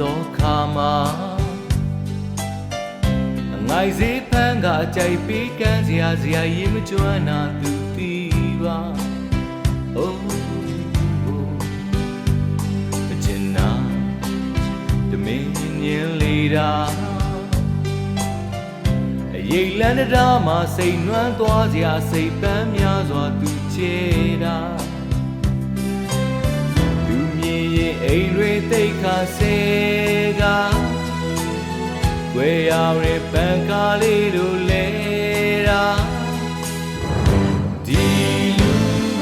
သောခါမှာအငိုက်စေးဖန်းကအကြိုက်ပေးကမ်းစရာစရာရင်မကျွမ်းနာသူတီးပါအိုးအကျဉ်းနာတမင်းညင်လေးတာအရေးလန်းတာမှာစိတ်နွမ်းသွားစရာစိတ်ပန်းများစွာသူချေတာ တွေတိတ်ခါစေကွယ်ရရပန်ကားလေးတို့လဲတာဒီလူ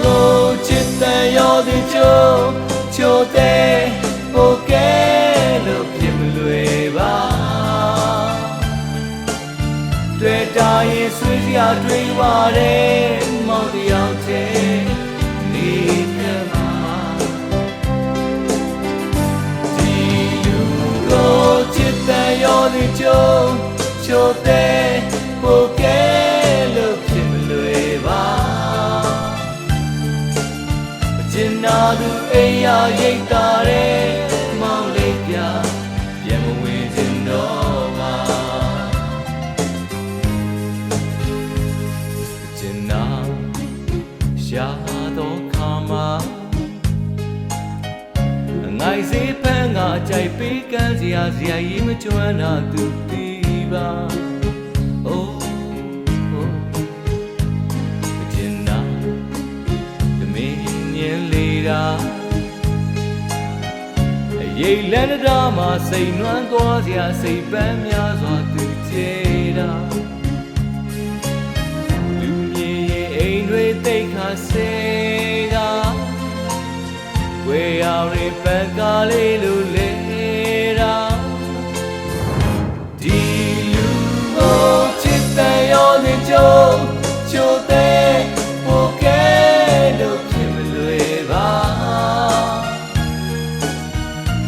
ကိုချစ်တဲ့ရောဒီချိုးချိုးတဲ့ပိုကဲလို့ဖြစ်မလွယ်ပါတွေ့တာရင်ဆွေးစရာတွေ့ပါတယ် ရောဒီချိုးချိုးတဲ့ပိုကဲလို့ဖြစ်မလွယ်ပါအကျဉ်းနာသူအိမ်ရရိတ်တာတဲ့မောင်လေးပြပြန်မဝင်ခြင်းတော့ပါအကျဉ်းနာရှာတော့ခါမှာငိုင်စေးဖန်း ကအကြိုက်ပေးကမ်းစရာစရာကြီးမကျွမ်းတာသူတီးပါအိုးအိုးအကျဉ်းနာတမင်းညင်လေးတာအရေးလန်းတာမှာစိတ်နွမ်းသွားစရာစိတ်ပန်းများစွာသူချေတာလူမြင်ရင်အိမ်တွေတိတ်ခါစေကဝေရရီပန်ကားလေးလိုလေ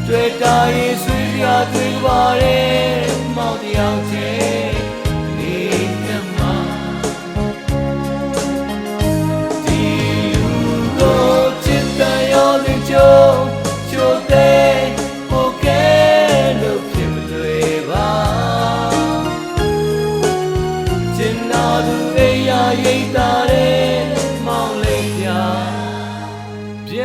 တွေ့တာရေးဆွေးရတွေ့ပါတယ်မောင်တယောက်တည်းနေမြတ်မှာဒီလူကိုချစ်တဲ့ရောလင်းချိုးချိုးတဲ့ပိုကဲလို့ဖြစ်မလွယ်ပါကျင်နာသူအိယာရိတ်တာတဲ့မောင်လေးပြ